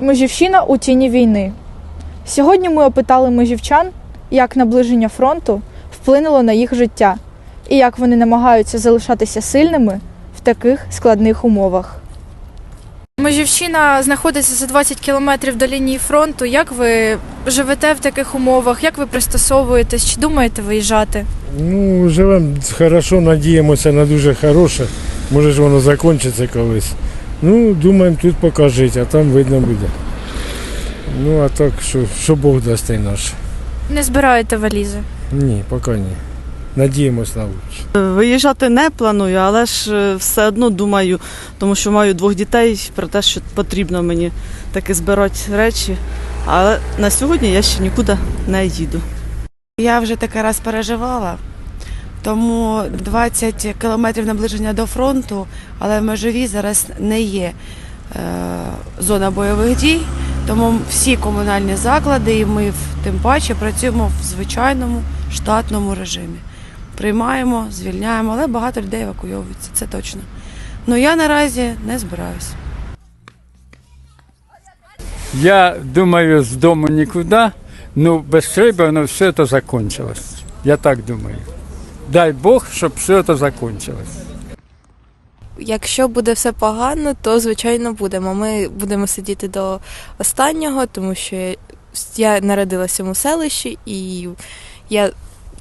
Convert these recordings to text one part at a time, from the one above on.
Межівщина у тіні війни. Сьогодні ми опитали межівчан, як наближення фронту вплинуло на їх життя і як вони намагаються залишатися сильними в таких складних умовах. Межівщина знаходиться за 20 кілометрів до лінії фронту. Як ви живете в таких умовах? Як ви пристосовуєтесь? Чи думаєте виїжджати? Ну, живемо хорошо, надіємося на дуже хороше. Може ж воно закінчиться колись. Ну, думаємо тут поки жити, а там видно буде. Ну, а так, що, що Бог дасть і наш. Не збираєте валізи? Ні, поки ні. Надіємось на лучше. Виїжджати не планую, але ж е, все одно думаю, тому що маю двох дітей про те, що потрібно мені таки збирати речі. Але на сьогодні я ще нікуди не їду. Я вже таке раз переживала, тому 20 кілометрів наближення до фронту, але в межові зараз не є е, зона бойових дій. Тому всі комунальні заклади, і ми в- тим паче працюємо в звичайному штатному режимі. Приймаємо, звільняємо, але багато людей евакуйовується, це точно. Ну я наразі не збираюся. Я думаю, з дому нікуди, ну быстрее бы оно все это закончилось. Я так думаю. Дай Бог, щоб все це закончилось. Якщо буде все погано, то звичайно будемо. Ми будемо сидіти до останнього, тому що я- народилася в цьому селищі і я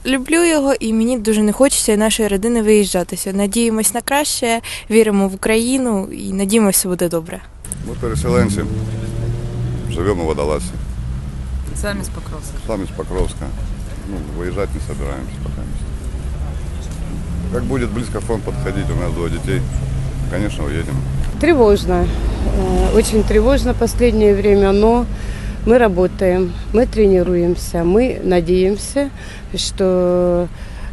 люблю його, і мені дуже не хочеться і нашої родини виїжджатися. Надіємось на краще, віримо в Україну і надіємося, все буде добре. Ми переселенці, живемо в Водолазі. Сами с Покровска. Сами с Покровска. Ну, выезжать не собираемся пока. Как будет близко фронт подходить, у нас двое детей, конечно, уедем. Тревожно. Э, Очень тревожно последнее время, но мы работаем, мы тренируемся, мы надеемся, что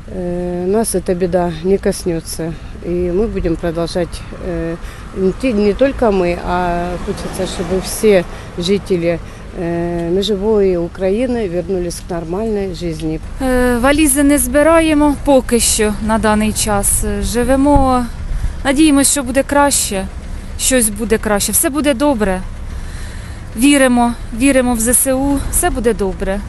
э, нас эта беда не коснется. И мы будем продолжать, э, не те- не только мы, а хочется, чтобы все жители э, живої України вернулись к нормальной жизни. Е, Валізи не збираємо поки що на даний час. Е, Живемо, надіємося, що буде краще. Щось буде краще, все буде добре. Віримо, віримо в ЗСУ, все буде добре.